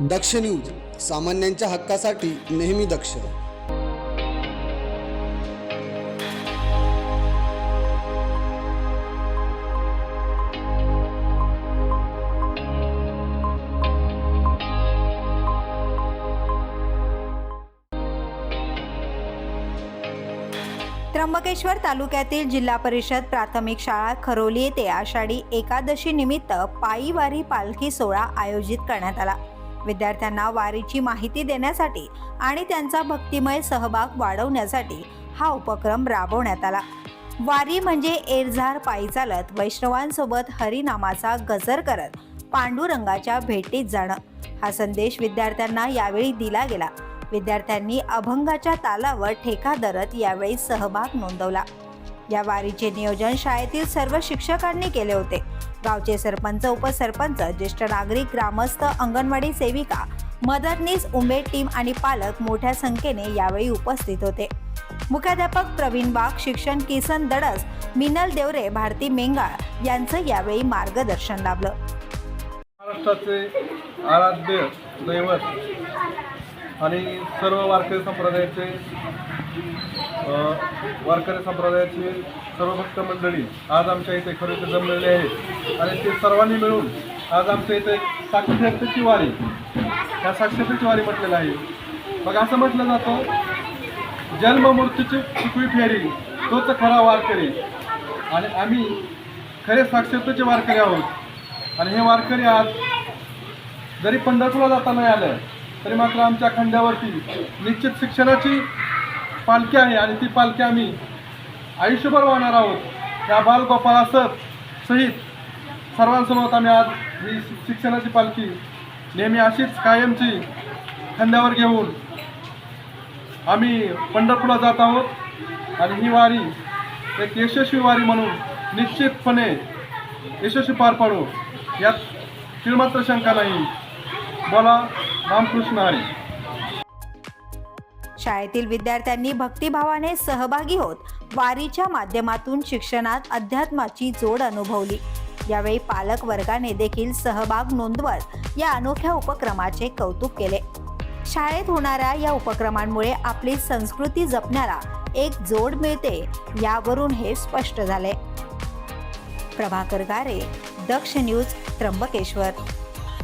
दक्ष news सामान्यांच्या हक्कासाठी नेहमी दक्ष. त्र्यंबकेश्वर तालुक्यातील जिल्हा परिषद प्राथमिक शाळा खरोली येथे आषाढी एकादशी निमित्त पायीवारी पालखी सोहळा आयोजित करण्यात आला. विद्यार्थ्यांना वारीची माहिती देण्यासाठी आणि त्यांचा भक्तिमय सहभाग वाढवण्यासाठी हा उपक्रम राबवण्यात आला. वारी म्हणजे एरझार पायी चालत वैष्णवांसोबत हरिनामाचा गजर करत पांडुरंगाच्या भेटीत जाणं. हा संदेश विद्यार्थ्यांना यावेळी दिला गेला. विद्यार्थ्यांनी अभंगाच्या तालावर ठेका धरत यावेळी सहभाग नोंदवला. या वारीचे नियोजन शाळेतील सर्व शिक्षकांनी केले होते. गावचे सरपंच उपसरपंच ज्येष्ठ नागरिक ग्रामस्थ अंगणवाडी सेविका मदतनीस उमेद टीम आणि पालक मोठ्या संख्येने यावेळी उपस्थित होते. मुख्याध्यापक प्रवीण बाग शिक्षण किसन दडस मिनल देवरे भारती मेंगाळ यांचं यावेळी मार्गदर्शन लाभलं. महाराष्ट्राचे आराध्य दैवत आणि सर्व वारकरी संप्रदायाचे वारकरी संप्रदायाची सर्व भक्त मंडळी आज आमच्या इथे खरेदी जमलेली आहे. आहेत आणि ते सर्वांनी मिळून आज आमच्या इथे साक्षरतेची वारी ह्या साक्षरतेची वारी म्हटलेलं आहे. मग असं म्हटलं जातं जन्म मृत्यूची चुकवी फेरी तोच खरा वारकरी. आणि आम्ही खरे साक्षरतेचे वारकरी आहोत. आणि हे वारकरी आज जरी पंढरपूरला जाता नाही आलं तरी मात्र आमच्या खंड्यावरती निश्चित शिक्षणाची पालखी आहे आणि ती पालखी आम्ही आयुष्यभर वाहणार आहोत. या बालगोपाळासह सहित सर्वांसोबत आम्ही आज ही शिक्षणाची पालखी नेहमी अशीच कायमची खांद्यावर घेऊन आम्ही पंढरपूरला जात आहोत. आणि ही वारी एक यशस्वी वारी म्हणून निश्चितपणे यशस्वी पार पाडू. यात तिळमात्र शंका नाही. बोला रामकृष्ण हरी. शाळेतील विद्यार्थ्यांनी भक्तिभावाने सहभागी होत वारीच्या माध्यमातून शिक्षणात अध्यात्माची जोड अनुभवली. यावेळी पालक वर्गाने देखील सहभाग नोंदवत या अनोख्या उपक्रमाचे कौतुक केले. शाळेत होणाऱ्या या उपक्रमांमुळे आपली संस्कृती जपण्याला एक जोड मिळते यावरून हे स्पष्ट झाले. प्रभाकर गारे दक्ष न्यूज त्र्यंबकेश्वर.